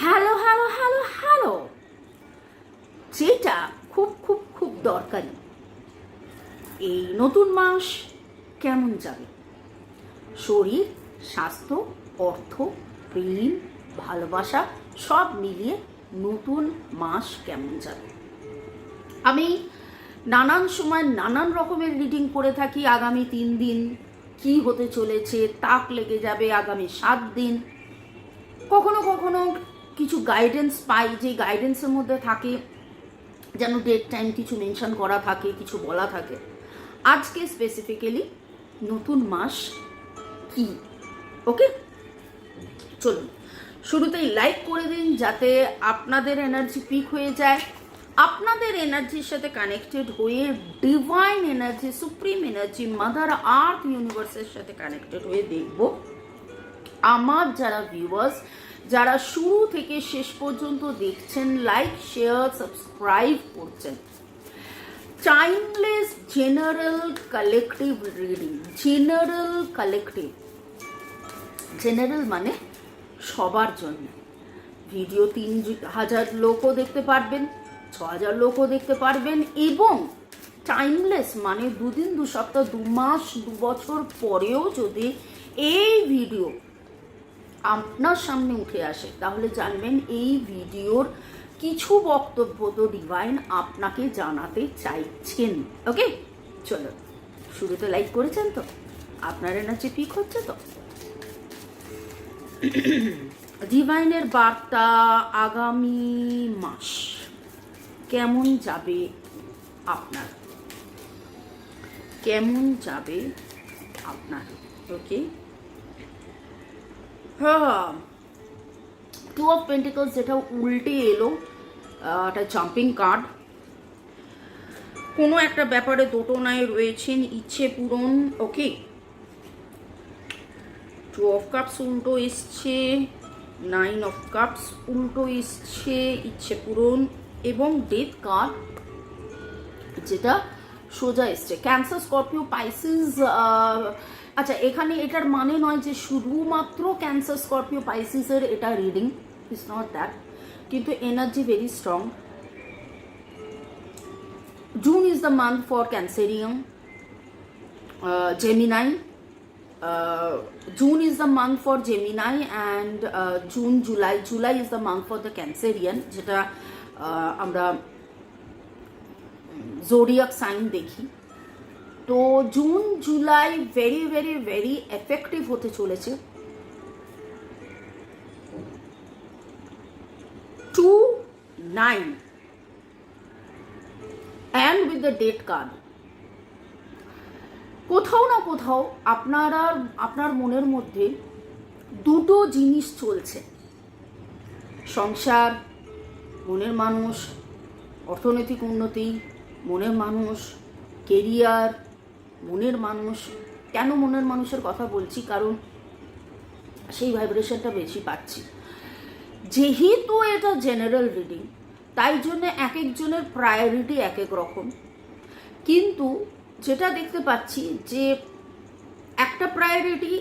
Hello hello hello hello যেটা খুব খুব খুব দরকারি। এই নতুন মাস কেমন যাবে? শরীর, স্বাস্থ্য, অর্থ, প্রেম, ভালোবাসা, সব মিলিয়ে নতুন মাস কেমন যাবে? আমি নানান সময় নানান রকমের রিডিং করে থাকি আগামী তিন দিন। কি হতে চলেছে, তাক লেগে যাবে আগামী সাত দিন। কখনো কখনো কিছু গাইডেন্স পাই, যে গাইডেন্সের মধ্যে থাকে, যেন ডেট টাইম কিছু মেনশন করা থাকে, কিছু বলা থাকে। আজকে স্পেসিফিক্যালি নতুন মাস কি? ওকে চলুন। শুরুতেই লাইক করে দিন যাতে আপনাদের এনার্জি পিক হয়ে যায়। আপনাদের এনার্জির সাথে কানেক্টেড হয়ে divine energy supreme energy mother earth ইউনিভার্সের সাথে কানেক্টেড হয়ে দেখব। আমার যারা ভিউয়ার্স যারা শুরু থেকে শেষ পর্যন্ত দেখছেন লাইক শেয়ার সাবস্ক্রাইব করছেন। Timeless general collective reading general collective general মানে সবার জন্য। ভিডিও তিন হাজার লোকও দেখতে পারবেন, ছ হাজার লোকও দেখতে পারবেন এবং টাইমলেস মানে দুদিন, দু সপ্তাহ, দু মাস, দু বছর পরেও যদি এই ভিডিও আপনার সামনে উঠে আসে। তাহলে জানবেন এই ভিডিওর কিছু বক্তব্য তো ডিভাইন আপনাকে জানাতে চাইছেন। ওকে চলো, শুরুতে লাইক করেছেন তো? আপনার এনার্জি পিক হচ্ছে তো? ডিভাইনের বার্তা আগামী মাস কেমন যাবে আপনার? কেমন যাবে আপনার? ওকে হ্যাঁ টু অফ পেন্টিকলস যেটা উল্টে এলো একটা জাম্পিং কার্ড কোনো একটা ব্যাপারে দোটনায় রয়েছেন ইচ্ছে পূরণ ওকে টু অফ কাপস উল্টো এসছে নাইন অফ কাপস উল্টো এসছে, ইচ্ছে পূরণ এবং ডেথ কার্ড যেটা সোজা এসছে। ক্যান্সার স্করপিও পাইসিস আচ্ছা এখানে এটার মানে নয় যে শুধুমাত্র ক্যান্সার স্করপিও পাইসিসের এটা রিডিং ইজ নট দ্যাট কিন্তু energy very strong June is the month for Cancerian Gemini June is the month for Gemini and June July July is the month for the Cancerian যেটা আমরা zodiac sign দেখি। তো June, July very very very effective হতে চলেছে। Two nine and with the date card কোথাও না কোথাও আপনারা, আপনার মনের মধ্যে দুটো জিনিস চলছে। সংসার, মনের মানুষ, অর্থনৈতিক উন্নতি, মনের মানুষ কেরিয়ার মনের মানুষ, কেন মনের মানুষের কথা বলছি? কারণ সেই ভাইব্রেশনটা বেশি পাচ্ছি। যেহেতু এটা জেনারেল রিডিং, তাই জন্য এক একজনের প্রায়োরিটি এক এক রকম। কিন্তু যেটা দেখতে পাচ্ছি যে একটা প্রায়োরিটি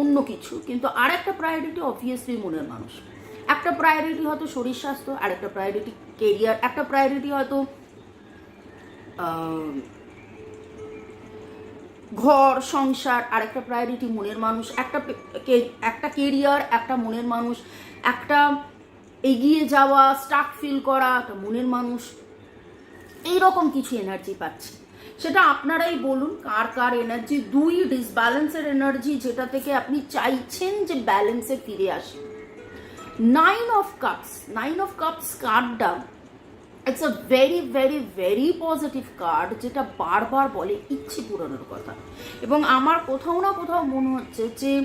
অন্য কিছু, কিন্তু আর একটা প্রায়োরিটি অবভিয়াসলি মনের মানুষ। একটা প্রায়োরিটি হয়তো শরীর স্বাস্থ্য আর একটা প্রায়োরিটি কেরিয়ার একটা প্রায়োরিটি হয়তো ঘর, সংসার আর একটা প্রায়োরিটি মনের মানুষ, একটা একটা কেরিয়ার একটা মনের মানুষ, একটা এগিয়ে যাওয়া স্টাক ফিল করা, একটা মনের মানুষ। এই রকম কিছু এনার্জি পাচ্ছে। সেটা আপনারাই বলুন, কার কার এনার্জি দুই ডিসব্যালেন্সের এনার্জি যেটা থেকে আপনি চাইছেন যে ব্যালেন্সে ফিরে আসে। Nine of cups nine of cups কার্ডটা it's a very very very positive card যেটা বারবার বলে ইচ্ছে পূরণের কথা। এবং আমার কোথাও না কোথাও মনে হচ্ছে যে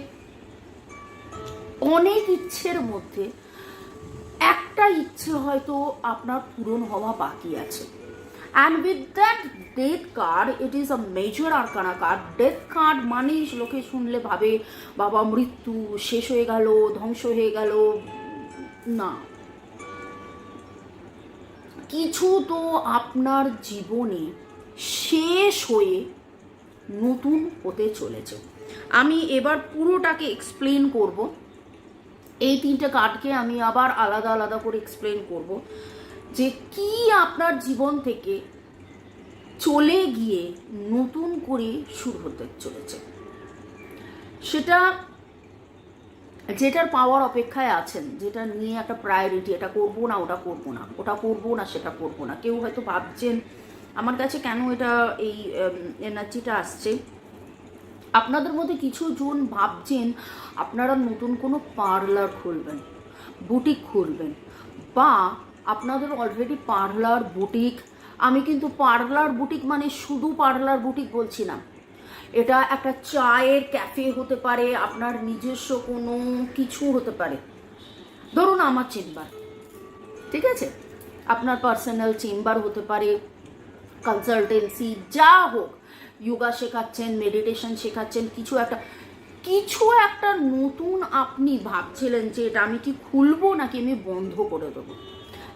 অনেক ইচ্ছের মধ্যে একটা ইচ্ছে হয়তো আপনার পূরণ হওয়া বাকি আছে। And with that death card it is a major arcana card death card মানেই লোকে শুনলে ভাবে, বাবা মৃত্যু শেষ হয়ে গেল, ধ্বংস হয়ে গেল। না। কিছু তো আপনার জীবনে শেষ হয়ে নতুন হতে চলেছে। আমি এবার পুরোটাকে এক্সপ্লেন করব। এই তিনটে কার্ডকে আমি আবার আলাদা আলাদা করে এক্সপ্লেন করব যে কি আপনার জীবন থেকে চলে গিয়ে নতুন করে শুরু হতে চলেছে। সেটা যেটার পাওয়ার অপেক্ষায় আছেন, যেটা নিয়ে একটা প্রায়োরিটি এটা করব না, ওটা করব না, ওটা করব না, সেটা করব না। কেউ হয়তো ভাবছেন, আমার কাছে কেন এটা এই এনার্জিটা আসছে? আপনাদের মধ্যে কিছু জন ভাবছেন, আপনারা নতুন কোনো পার্লার খুলবেন বুটিক খুলবেন, বা আপনাদের অলরেডি পার্লার বুটিক আমি কিন্তু পার্লার বুটিক মানে শুধু পার্লার বুটিক বলছি না এটা একটা চায়ের ক্যাফে হতে পারে, আপনার নিজস্ব কোনো কিছু হতে পারে। ধরুন আমার চেম্বার, ঠিক আছে? আপনার পার্সোনাল চেম্বার হতে পারে কনসালটেন্সি যা হোক। যোগা শেখাচ্ছেন মেডিটেশন শেখাচ্ছেন, কিছু একটা কিছু একটা নতুন আপনি ভাবছিলেন যে এটা আমি কি খুলবো নাকি আমি বন্ধ করে দেবো?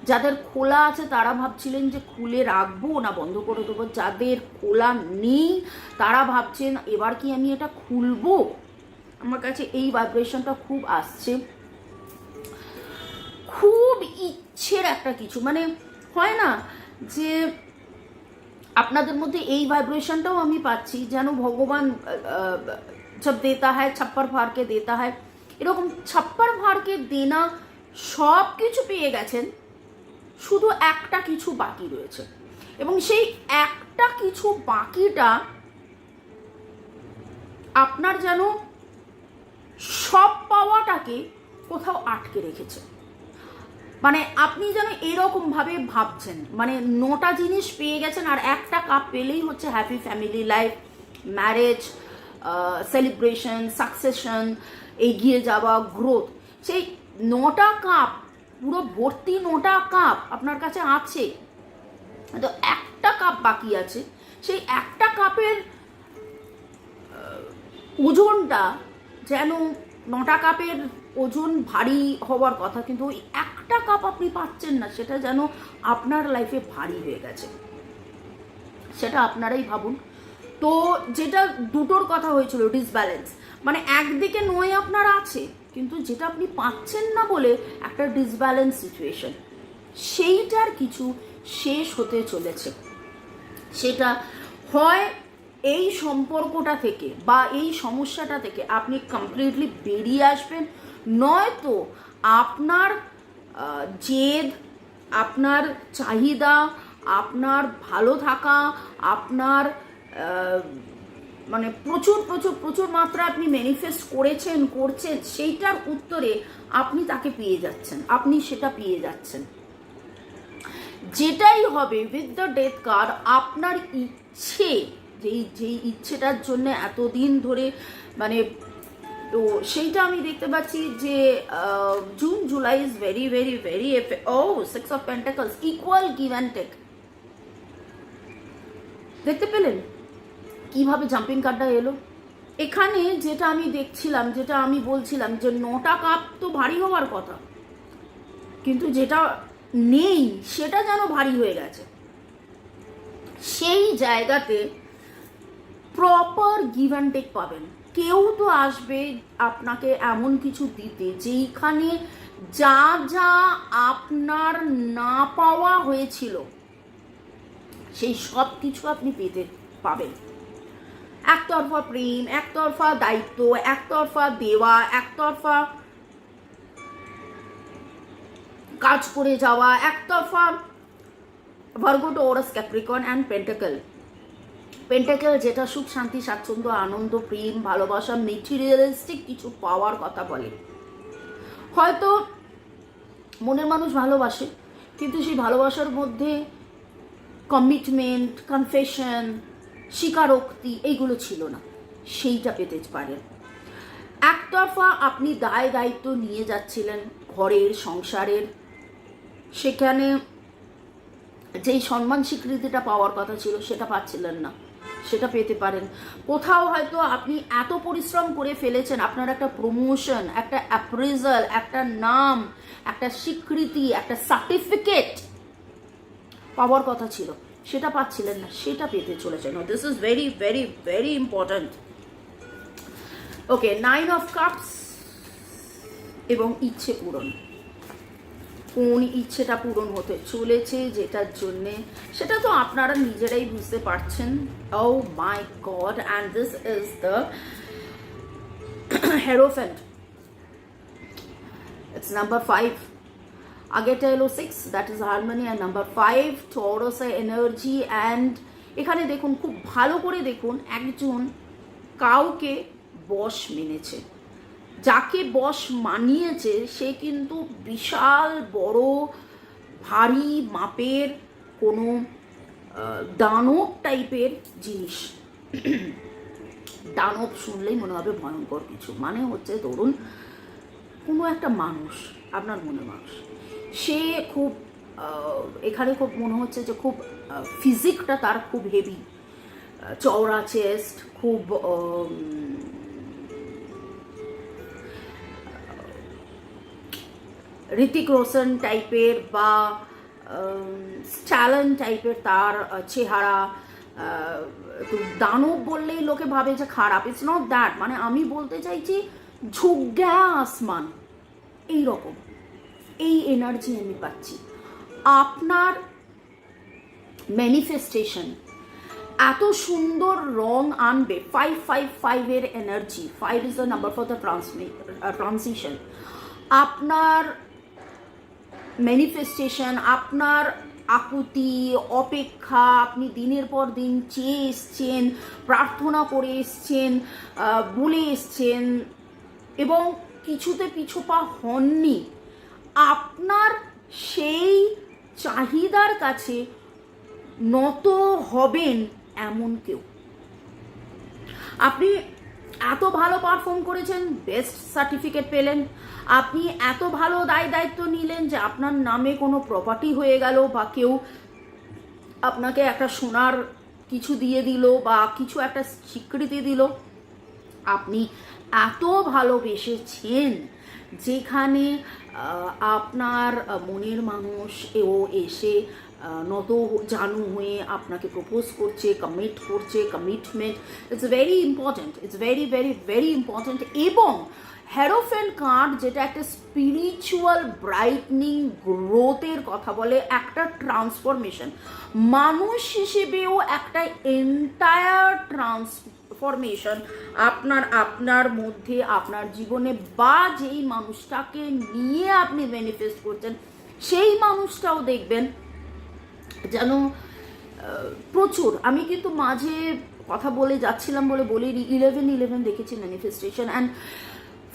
যাদের খোলা আছে তারা ভাবছিলেন যে খুলে রাখব না বন্ধ করে দেবো। যাদের খোলা নেই তারা ভাবছেন, এবার কি আমি এটা খুলবো? আমার কাছে এই ভাইব্রেশনটা খুব আসছে। খুব ইচ্ছের একটা কিছু। মানে হয় না যে আপনাদের মধ্যে এই ভাইব্রেশনটাও আমি পাচ্ছি, যেন ভগবান সব দেতা হয় ছাপ্পার ভারকে দেতা হয় এরকম ছাপ্পার ভারকে দেনা সব কিছু পেয়ে গেছেন। শুধু একটা কিছু বাকি রয়েছে। এবং সেই একটা কিছু বাকিটা আপনার যেন সব পাওয়াটাকে কোথাও আটকে রেখেছে। মানে আপনি যেন এরকম ভাবে ভাবছেন। মানে নটা জিনিস পেয়ে গেছেন আর একটা কাপ পেলেই হচ্ছে happy family life marriage celebration succession এগিয়ে যাওয়া গ্রোথ সেই নটা কাপ পুরো ভর্তি নটা কাপ আপনার কাছে আছে। তো একটা কাপ বাকি আছে। সেই একটা কাপের ওজনটা যেন নটা কাপের ওজন ভারী হওয়ার কথা, কিন্তু ওই একটা কাপ আপনি পাচ্ছেন না, সেটা যেন আপনার লাইফে ভারী হয়ে গেছে। সেটা আপনারাই ভাবুন। তো যেটা দুটোর কথা হয়েছিল ডিসব্যালেন্স মানে একদিকে নয় আপনার আছে কিন্তু যেটা আপনি পাচ্ছেন না বলে একটা ডিসব্যালেন্স সিচুয়েশন সেইটার কিছু শেষ হতে চলেছে। সেটা হয় এই সম্পর্কটা থেকে বা এই সমস্যাটা থেকে আপনি কমপ্লিটলি বেরিয়ে আসবেন। নয়তো আপনার জেদ, আপনার চাহিদা, আপনার ভালো থাকা, আপনার মানে প্রচুর প্রচুর প্রচুর মাত্রা আপনি ম্যানিফেস্ট করেছেন, করছেন, সেইটার উত্তরে আপনি তাকে পেয়ে যাচ্ছেন, আপনি সেটা পেয়ে যাচ্ছেন। যেটাই হবে উইথ দ্য ডেথ কার্ড আপনার ইচ্ছে, যেই যেই ইচ্ছেটার জন্য এতদিন ধরে মানে তো সেইটা আমি দেখতে পাচ্ছি যে June July is very very very O six of pentacles equal give and take দেখতে পেলেন? কীভাবে জাম্পিং কার্ডটা এলো? এখানে যেটা আমি দেখছিলাম, যেটা আমি বলছিলাম যে নটা কাপ তো ভারী হওয়ার কথা। কিন্তু যেটা নেই, সেটা যেন ভারী হয়ে গেছে। সেই জায়গাতে প্রপার গিভ অ্যান্ড টেক পাবেন। কেউ তো আসবে আপনাকে এমন কিছু দিতে যেইখানে যা যা আপনার না পাওয়া হয়েছিল, সেই সব কিছু আপনি পেতে পাবেন। একতরফা প্রেম, একতরফা দায়িত্ব, একতরফা দেওয়া, একতরফা কাজ করে যাওয়া, একতরফা Virgo Taurus Capricorn and pentacle pentacle যেটা সুখ, শান্তি, স্বাচ্ছন্দ্য, আনন্দ, প্রেম, ভালোবাসা মেটেরিয়ালিস্টিক কিছু পাওয়ার কথা বলে। হয়তো মনের মানুষ ভালোবাসে, কিন্তু সেই ভালোবাসার মধ্যে কমিটমেন্ট কনফেশন স্বীকারোক্তি, এইগুলো ছিল না। সেইটা পেতে পারেন। একতরফা আপনি দায় দায়িত্ব নিয়ে যাচ্ছিলেন ঘরের, সংসারের। সেখানে যেই সম্মান স্বীকৃতিটা পাওয়ার কথা ছিল, সেটা পাচ্ছিলেন না। সেটা পেতে পারেন। কোথাও হয়তো আপনি এত পরিশ্রম করে ফেলেছেন, আপনার একটা প্রমোশন একটা অ্যাপ্রেজাল একটা নাম, একটা স্বীকৃতি, একটা সার্টিফিকেট পাওয়ার কথা ছিল। সেটা পাচ্ছিলেন না, সেটা পেতে চলেছেন। This is very very very important okay nine of cups এবং ইচ্ছে পূরণ। কোন ইচ্ছেটা পূরণ হতে চলেছে যেটার জন্যে, সেটা তো আপনারা নিজেরাই বুঝতে পারছেন। ও my god and this is the hierophant it's number five আগেরটা এলো six that is harmony and number five Taurus energy and এখানে দেখুন, খুব ভালো করে দেখুন, একজন কাউকে বশ মেনেছে। যাকে বশ মানিয়েছে, সে কিন্তু বিশাল, বড়, ভারী মাপের কোনো দানব টাইপের জিনিস। দানব শুনলেই মনে হবে ভয়ঙ্কর কিছু। মানে হচ্ছে, ধরুন, কোনো একটা মানুষ, আপনার মনে মানুষ। সে খুব এখানে খুব মনে হচ্ছে যে খুব ফিজিকটা তার খুব হেভি চওড়া চেস্ট খুব ঋতিক রোশন টাইপের বা স্ট্যালন টাইপের তার চেহারা দানব বললেই লোকে ভাবে যে খারাপ। ইটস নট দ্যাট মানে আমি বলতে চাইছি ঝুগ্যা আসমান এই রকম এই এনার্জি আমি পাচ্ছি। আপনার ম্যানিফেস্টেশন এত সুন্দর রং আনবে ফাইভ ফাইভ ফাইভের energy five is the number for the transition আপনার ম্যানিফেস্টেশন আপনার আকুতি, অপেক্ষা, আপনি দিনের পর দিন চেয়ে এসছেন, প্রার্থনা করে এসছেন বলে এসছেন, এবং কিছুতে পিছুপা হননি আপনার সেই চাহিদার কাছে নত হবেন এমন কেউ। আপনি এত ভালো পারফর্ম করেছেন বেস্ট সার্টিফিকেট পেলেন, আপনি এত ভালো দায় দায়িত্ব নিলেন যে আপনার নামে কোনো প্রপার্টি হয়ে গেল বা কেউ আপনাকে একটা সোনার কিছু দিয়ে দিল বা কিছু একটা স্বীকৃতি দিল, আপনি এত ভালোবেসেছেন যেখানে আপনার মনের মানুষ ও এসে নত জানু হয়ে আপনাকে প্রপোজ করছে কমিট করছে commitment it's very important it's very very very important এবং হ্যারোফেন কার্ড যেটা একটা স্পিরিচুয়াল ব্রাইটনিং গ্রোথের কথা বলে, একটা ট্রান্সফরমেশন মানুষ হিসেবেও একটা এন্টায়ার ট্রান্সফরমেশন আপনার আপনার মধ্যে, আপনার জীবনে বা যেই মানুষটাকে নিয়ে আপনি ম্যানিফেস্ট করছেন, সেই মানুষটাও দেখবেন যেন প্রচুর। আমি কিন্তু মাঝে কথা বলে যাচ্ছিলাম বলে বলি ইলেভেন ইলেভেন দেখেছি manifestation and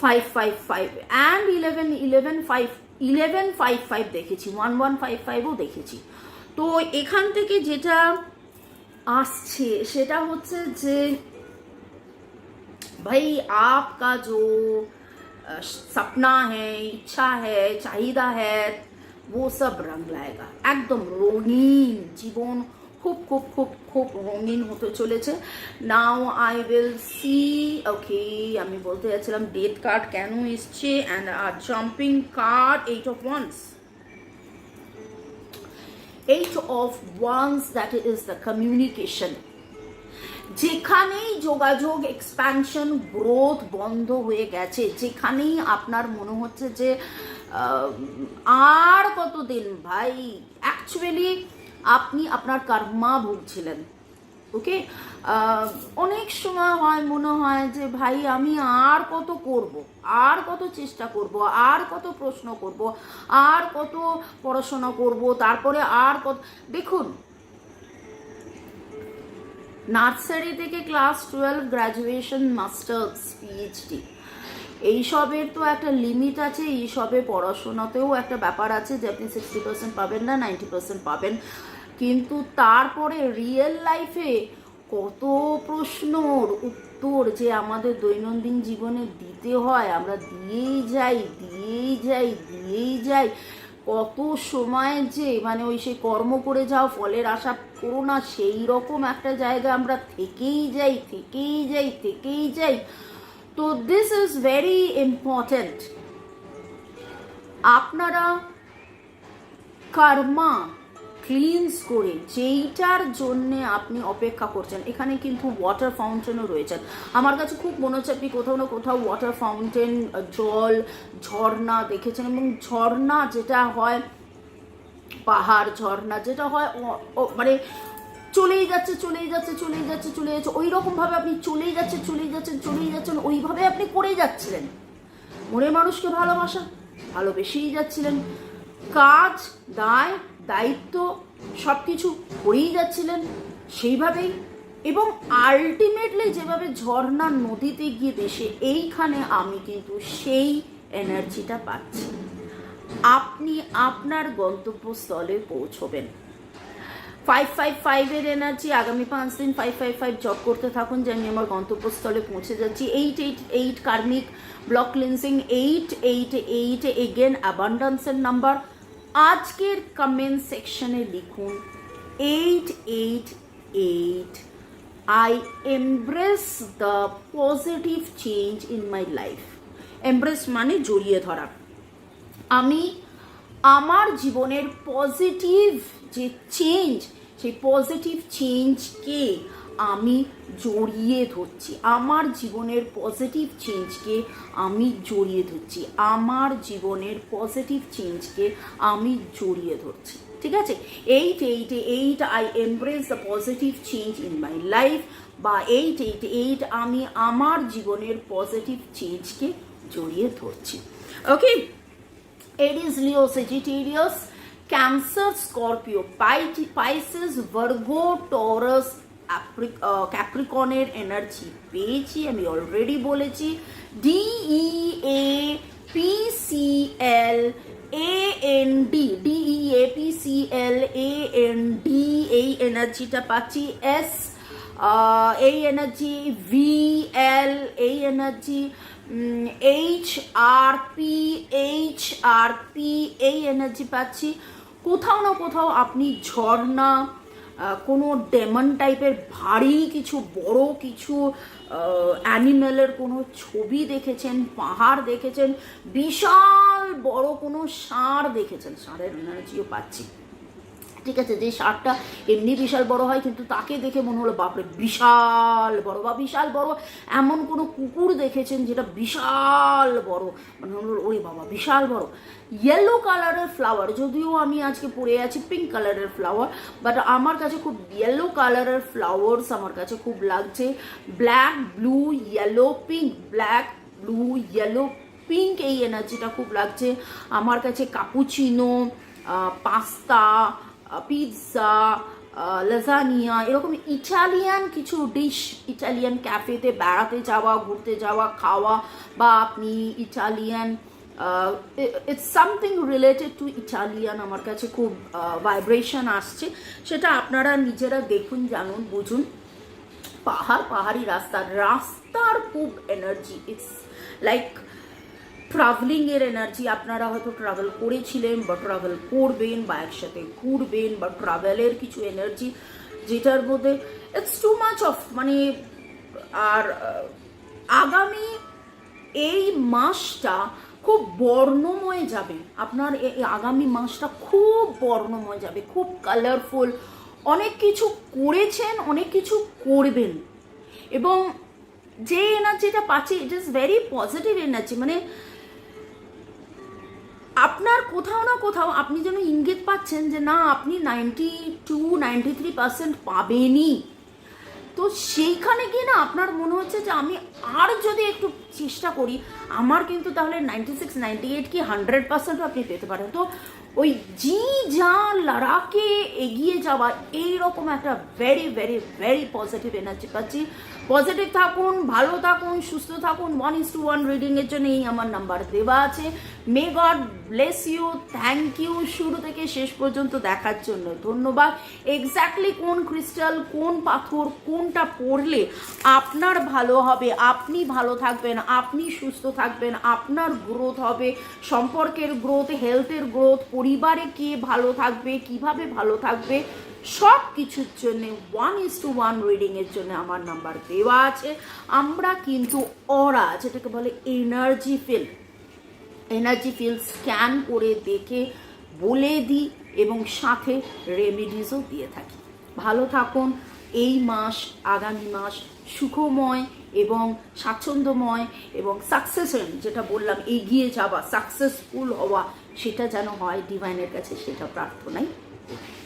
five five five and eleven eleven five eleven five five দেখেছি। ওয়ান ওয়ান ফাইভ ফাইভও দেখেছি। তো এখান থেকে যেটা আসছে, সেটা হচ্ছে যে भाई आपका जो अ, सपना है इच्छा है চাহিদা है वो सब रंग लाएगा একদম রঙিন জীবন খুব খুব খুব খুব রঙিন হতে চলেছে now I will see okay আমি বলতে যাচ্ছিলাম ডেট কার্ড কেন এসছে and R jumping card eight of wands eight of wands that is the communication যেখানেই যোগাযোগ এক্সপ্যানশন গ্রোথ বন্ধ হয়ে গেছে, যেখানেই আপনার মনে হচ্ছে যে আর কতদিন ভাই? অ্যাকচুয়ালি আপনি আপনার কর্মা ভুগছিলেন ওকে অনেক সময় হয়, মনে হয় যে, ভাই, আমি আর কত করব? আর কত চেষ্টা করব? আর কত প্রশ্ন করব? আর কত পড়াশোনা করব? তারপরে আর কত, দেখুন নার্সারি থেকে class twelve graduation masters PhD এইসবের তো একটা লিমিট আছে, এইসবে পড়াশোনাতেও একটা ব্যাপার আছে যে আপনি সিক্সটি পার্সেন্ট পাবেন না নাইনটি পার্সেন্ট পাবেন। কিন্তু তারপরে রিয়েল লাইফে কত প্রশ্নর উত্তর যে আমাদের দৈনন্দিন জীবনে দিতে হয়, আমরা দিয়েই যাই দিয়েই যাই দিয়েই যাই। কত সময় যে মানে ওই সেই কর্ম করে যাও, ফলের আশা করো না, সেই রকম একটা জায়গা আমরা থেকেই যাই থেকেই যাই থেকেই যাই। তো দিস ইজ ভেরি ইম্পর্ট্যান্ট আপনারা কর্মা ক্লিনস করে যেইটার জন্যে আপনি অপেক্ষা করছেন, এখানে কিন্তু ওয়াটার ফাউন্টেনও রয়েছে। আমার কাছে খুব মনে হচ্ছে আপনি কোথাও না কোথাও ওয়াটার ফাউন্টেন জল, ঝর্ণা দেখেছেন এবং ঝর্ণা যেটা হয়, পাহাড় ঝর্ণা যেটা হয় মানে চলেই যাচ্ছে চলেই যাচ্ছে চলেই যাচ্ছে চলে যাচ্ছে ওই রকমভাবে আপনি চলেই যাচ্ছেন চলেই যাচ্ছেন চলেই যাচ্ছেন ওইভাবে আপনি করেই যাচ্ছিলেন। মনের মানুষকে ভালোবাসা, ভালোবেসেই যাচ্ছিলেন। কাজ, দায় দায়িত্ব সব কিছু করেই যাচ্ছিলেন সেইভাবেই। এবং আলটিমেটলি যেভাবে ঝর্ণা নদীতে গিয়ে দেশে এইখানে আমি কিন্তু সেই এনার্জিটা পাচ্ছি। আপনি আপনার গন্তব্যস্থলে পৌঁছবেন। ফাইভ ফাইভ ফাইভের এনার্জি, আগামী পাঁচ দিন ফাইভ ফাইভ ফাইভ জব করতে থাকুন যে আমি আমার গন্তব্যস্থলে পৌঁছে যাচ্ছি। Eight eight eight karmic block cleansing eight eight eight again অ্যাবান্ডান্সের number আজকের কমেন্ট সেকশনে লিখুন eight eight eight I embrace the positive change in my life embrace মানে জড়িয়ে ধরা। আমি আমার জীবনের পজিটিভ যে চেঞ্জ সেই পজিটিভ চেঞ্জকে আমি জড়িয়ে ধরছি। আমার জীবনের পজিটিভ চেঞ্জকে আমি জড়িয়ে ধরছি। আমার জীবনের পজিটিভ চেঞ্জকে আমি জড়িয়ে ধরছি। ঠিক আছে? Eight eight eight I embrace the positive change in my life বা এইট এইট এইট আমি আমার জীবনের পজিটিভ চেঞ্জকে জড়িয়ে ধরছি। Okay Aries, Leo, Sagittarius, Cancer, Scorpio, Pi- Virgo Virgo, Apri- uh, energy পেয়েছি আমি অলরেডি বলেছি। D E A P C L A N D D E A P C L A N D এই এনার্জিটা পাচ্ছি। S আহ, এই energy V L এই energy H R P H R P এই energy পাচ্ছি। কোথাও না কোথাও আপনি ঝর্ণা কোনো ডেমন টাইপের ভারী কিছু, বড় কিছু অ্যানিম্যালের কোনো ছবি দেখেছেন, পাহাড় দেখেছেন, বিশাল বড় কোনো ষাঁড় দেখেছেন। ষাঁড়ের এনার্জিও পাচ্ছি। ঠিক আছে, যে ষাঁড়টা এমনি বিশাল বড় হয়, কিন্তু তাকে দেখে মনে হলো, বাপরে, বিশাল বড় বা বিশাল বড়। এমন কোনো কুকুর দেখেছেন যেটা বিশাল বড়? মানে হলো, ওরে বাবা, বিশাল বড়। ইয়েলো কালারের ফ্লাওয়ার যদিও আমি আজকে পরে আছি পিঙ্ক কালারের ফ্লাওয়ার বাট আমার কাছে খুব ইয়েলো কালারের ফ্লাওয়ার্স আমার কাছে খুব লাগছে। Black blue yellow pink black blue yellow pink এই এনার্জিটা খুব লাগছে। আমার কাছে কাপুচিনো পাস্তা পিৎজা লাজানিয়া এরকম ইটালিয়ান কিছু ডিশ ইটালিয়ান ক্যাফেতে বেড়াতে যাওয়া, ঘুরতে যাওয়া, খাওয়া, বা আপনি Italian it's something related to Italian আমার কাছে খুব ভাইব্রেশন আসছে। সেটা আপনারা নিজেরা দেখুন, জানুন, বুঝুন। পাহাড় পাহাড়ি রাস্তা, রাস্তার খুব এনার্জি ইটস লাইক ট্রাভেলিং এর এনার্জি আপনারা হয়তো ট্রাভেল করেছিলেন বা ট্রাভেল করবেন বা একসাথে ঘুরবেন বা ট্রাভেলের কিছু এনার্জি যেটার মধ্যে ইটস টু মাচ অফ মানে আর আগামী এই মাসটা খুব বর্ণময় যাবে। আপনার এই আগামী মাসটা খুব বর্ণময় যাবে, খুব কালারফুল অনেক কিছু করেছেন, অনেক কিছু করবেন। এবং যে এনার্জিটা পাচ্ছি it is very positive energy মানে আপনার কোথাও না কোথাও আপনি যেন ইঙ্গিত পাচ্ছেন যে না, আপনি ninety two ninety three percent পাবেনই। তো সেইখানে গিয়ে না আপনার মনে হচ্ছে যে আমি আর যদি একটু চেষ্টা করি, আমার কিন্তু তাহলে নাইনটি সিক্স নাইনটি এইট কি হান্ড্রেড পার্সেন্টও আপনি পেতে পারেন। তো ওই জি যা লড়াকে এগিয়ে যাওয়া, এইরকম একটা very very very positive energy পাচ্ছি। পজিটিভ থাকুন, ভালো থাকুন, সুস্থ থাকুন ওয়ান ইস টু ওয়ান রিডিংয়ের জন্য এই আমার নাম্বার দেওয়া আছে। May god bless you thank you শুরু থেকে শেষ পর্যন্ত দেখার জন্য ধন্যবাদ। এক্স্যাক্টলি কোন ক্রিস্টাল কোন পাথর, কোনটা পড়লে আপনার ভালো হবে, আপনি ভালো থাকবেন, আপনি সুস্থ থাকবেন, আপনার গ্রোথ হবে। সম্পর্কের গ্রোথ হেলথের গ্রোথ পরিবারে কে ভালো থাকবে, কীভাবে ভালো থাকবে সব কিছুর জন্য ওয়ান ইস টু ওয়ান রিডিংয়ের জন্য আমার নাম্বার দেওয়া আছে। আমরা কিন্তু অরা, যেটাকে বলে energy feel energy feel scan করে দেখে, বলে দিই এবং সাথে রেমেডিসও দিয়ে থাকি। ভালো থাকুন, এই মাস, আগামী মাস সুখময় এবং স্বাচ্ছন্দ্যময় এবং সাকসেসের যেটা বললাম, এগিয়ে যাওয়া সাকসেসফুল হওয়া সেটা যেন হয় ডিভাইনের কাছে সেটা প্রার্থনাই। করি